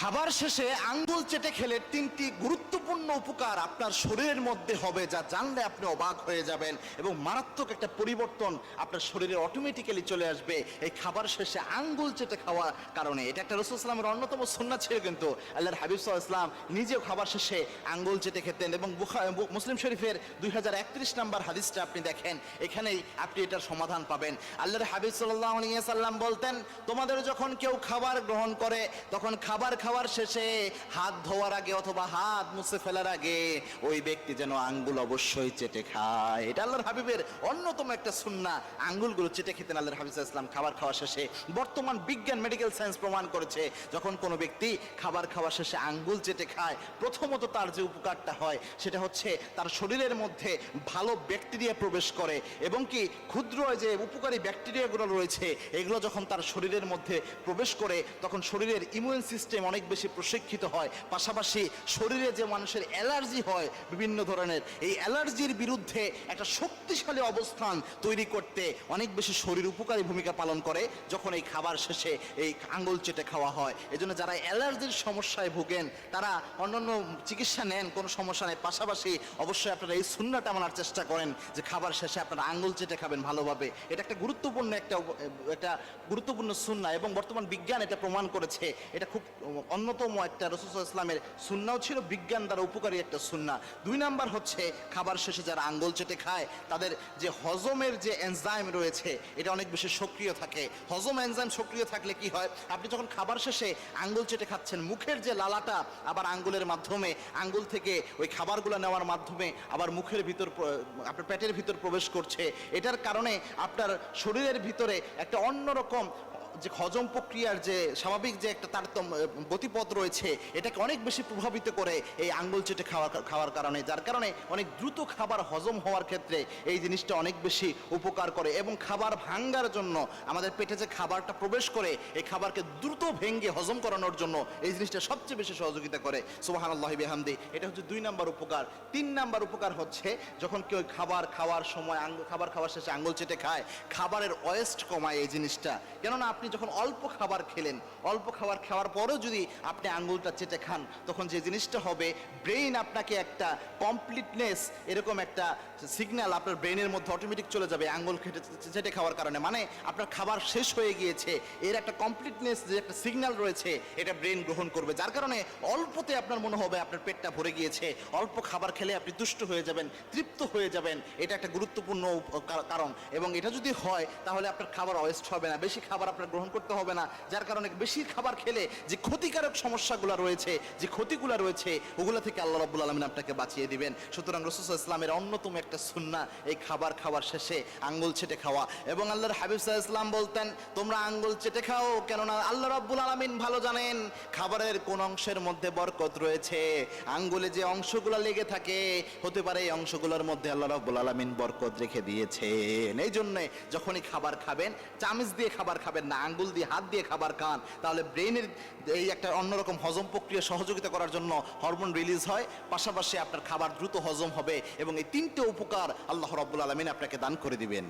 খাবার শেষে আঙ্গুল চেটে খেলে তিনটি গুরুত্বপূর্ণ উপকার আপনার শরীরের মধ্যে হবে, যা জানলে আপনি অবাক হয়ে যাবেন এবং মারাত্মক একটা পরিবর্তন আপনার শরীরে অটোমেটিক্যালি চলে আসবে এই খাবার শেষে আঙ্গুল চেটে খাওয়ার কারণে। এটা একটা রসুল ইসলামের অন্যতম সন্না ছিল কিন্তু। আল্লাহর হাবিব ইসলাম নিজেও খাবার শেষে আঙ্গুল চেটে খেতেন এবং মুসলিম শরীফের দুই হাজার একত্রিশ নাম্বার হাদিসটা আপনি দেখেন। এখানেই আপনি এটার সমাধান পাবেন। আল্লাহর হাবিব সাল্লাহ সাল্লাম বলতেন, তোমাদের যখন কেউ খাবার গ্রহণ করে, তখন খাবার খাওয়ার শেষে হাত ধোয়ার আগে অথবা হাত মুছে ফেলার আগে ওই ব্যক্তি যেন আঙ্গুল অবশ্যই চেটে খায়। এটা আল্লাহর হাবিবের অন্যতম একটা সুন্না আঙ্গুলগুলো চেটে খেতেন আল্লাহর হাবিব ইসলাম খাবার খাওয়া শেষে। বর্তমান বিজ্ঞান মেডিকেল সায়েন্স প্রমাণ করেছে, যখন কোনো ব্যক্তি খাবার খাওয়া শেষে আঙ্গুল চেটে খায়, প্রথমত তার যে উপকারটা হয় সেটা হচ্ছে তার শরীরের মধ্যে ভালো ব্যাকটেরিয়া প্রবেশ করে এবং কি ক্ষুদ্র যে উপকারী ব্যাকটেরিয়াগুলো রয়েছে, এগুলো যখন তার শরীরের মধ্যে প্রবেশ করে, তখন শরীরের ইমিউন সিস্টেম অনেক বেশি প্রশিক্ষিত হয়। পাশাপাশি শরীরে যে মানুষের অ্যালার্জি হয়, বিভিন্ন ধরনের, এই অ্যালার্জির বিরুদ্ধে একটা শক্তিশালী অবস্থান তৈরি করতে অনেক বেশি শরীর উপকারী ভূমিকা পালন করে যখন এই খাবার শেষে এই আঙ্গুল চেটে খাওয়া হয়। এজন্য যারা অ্যালার্জির সমস্যায় ভোগেন, তারা অন্যান্য চিকিৎসা নেন, কোনো সমস্যা নেই। পাশাপাশি অবশ্যই আপনারা এই শূন্যটা মানার চেষ্টা করেন যে খাবার শেষে আপনারা আঙ্গুল চেটে খাবেন ভালোভাবে। এটা একটা গুরুত্বপূর্ণ একটা একটা গুরুত্বপূর্ণ সুন্না এবং বর্তমান বিজ্ঞান এটা প্রমাণ করেছে। এটা খুব অন্যতম একটা রসুল ইসলামের সুন্নাও ছিল বিজ্ঞান দ্বারা উপকারী একটা সুন্না। দুই নাম্বার হচ্ছে খাবার শেষে যারা আঙ্গুল চেটে খায়, তাদের যে হজমের যে এনজাইম রয়েছে, এটা অনেক বেশি সক্রিয় থাকে। হজম এনজাইম সক্রিয় থাকলে কি হয়? আপনি যখন খাবার শেষে আঙ্গুল চেটে খাচ্ছেন, মুখের যে লালাটা আবার আঙ্গুলের মাধ্যমে, আঙ্গুল থেকে ওই খাবারগুলো নেওয়ার মাধ্যমে আবার মুখের ভিতর আপনার পেটের ভিতর প্রবেশ করছে, এটার কারণে আপনার শরীরের ভিতরে একটা অন্যরকম যে হজম প্রক্রিয়ার যে স্বাভাবিক যে একটা তারতম্য গতিপথ রয়েছে, এটাকে অনেক বেশি প্রভাবিত করে এই আঙ্গুল চেটে খাওয়া খাওয়ার কারণে, যার কারণে অনেক দ্রুত খাবার হজম হওয়ার ক্ষেত্রে এই জিনিসটা অনেক বেশি উপকার করে এবং খাবার ভাঙ্গার জন্য আমাদের পেটে যে খাবারটা প্রবেশ করে, এই খাবারকে দ্রুত ভেঙ্গে হজম করানোর জন্য এই জিনিসটা সবচেয়ে বেশি সহযোগিতা করে। সুবাহান আল্লাহ বেহামদি। এটা হচ্ছে দুই নাম্বার উপকার। তিন নাম্বার উপকার হচ্ছে যখন কেউ খাবার খাওয়ার সময় আঙ্গুল খাবার খাওয়ার শেষে আঙ্গুল চেটে খায়, খাবারের ওয়েস্ট কমায় এই জিনিসটা। কেননা আপনি যখন অল্প খাবার খেলেন, অল্প খাবার খাওয়ার পরেও যদি আপনি আঙ্গুলটা চেটে খান, তখন যে জিনিসটা হবে ব্রেইন আপনাকে একটা কমপ্লিটনেস এরকম একটা সিগন্যাল আপনার ব্রেইনের মধ্যে অটোমেটিক চলে যাবে আঙ্গুল খেটে, চেটে খাওয়ার কারণে। মানে আপনার খাবার শেষ হয়ে গিয়েছে, এর একটা কমপ্লিটনেস যে একটা সিগন্যাল রয়েছে, এটা ব্রেন গ্রহণ করবে। যার কারণে অল্পতে আপনার মনে হবে আপনার পেটটা ভরে গিয়েছে, অল্প খাবার খেলে আপনি তুষ্ট হয়ে যাবেন, তৃপ্ত হয়ে যাবেন, এটা একটা গুরুত্বপূর্ণ কারণ। এবং এটা যদি হয়, তাহলে আপনার খাবার ওয়েস্ট হবে না, বেশি খাবার আপনার গ্রহণ করতে হবে না, যার কারণে বেশি খাবার খেলে যে ক্ষতিকারক সমস্যাগুলো রয়েছে, যে ক্ষতিগুলো রয়েছে, ওগুলো থেকে আল্লাহ রাব্বুল আলমিন আপনাকে বাঁচিয়ে দিবেন। সুতরাং রসুল ইসলামের অন্যতম একটা সুন্না এই খাবার খাওয়ার শেষে আঙ্গুল চেটে খাওয়া। এবং আল্লাহর হাবিব সাহা ইসলাম বলতেন, তোমরা আঙ্গুল চেটে খাও, কেননা আল্লাহ রাব্বুল আলমিন ভালো জানেন, খাবারের কোন অংশের মধ্যে বরকত রয়েছে। আঙ্গুলে যে অংশগুলো লেগে থাকে, হতে পারে এই অংশগুলোর মধ্যে আল্লাহ রাব্বুল আলমিন বরকত রেখে দিয়েছেন। এই জন্যে যখনই খাবার খাবেন, চামচ দিয়ে খাবার খাবেন না আঙ্গুল দিয়ে, হাত দিয়ে খাবার খান, তাহলে ব্রেনের এই একটা অন্যরকম হজম প্রক্রিয়া সহযোগিতা করার জন্য হরমোন রিলিজ হয়। পাশাপাশি আপনার খাবার দ্রুত হজম হবে এবং এই তিনটে উপকার আল্লাহ রব্বুল আলমিন আপনাকে দান করে দিবেন।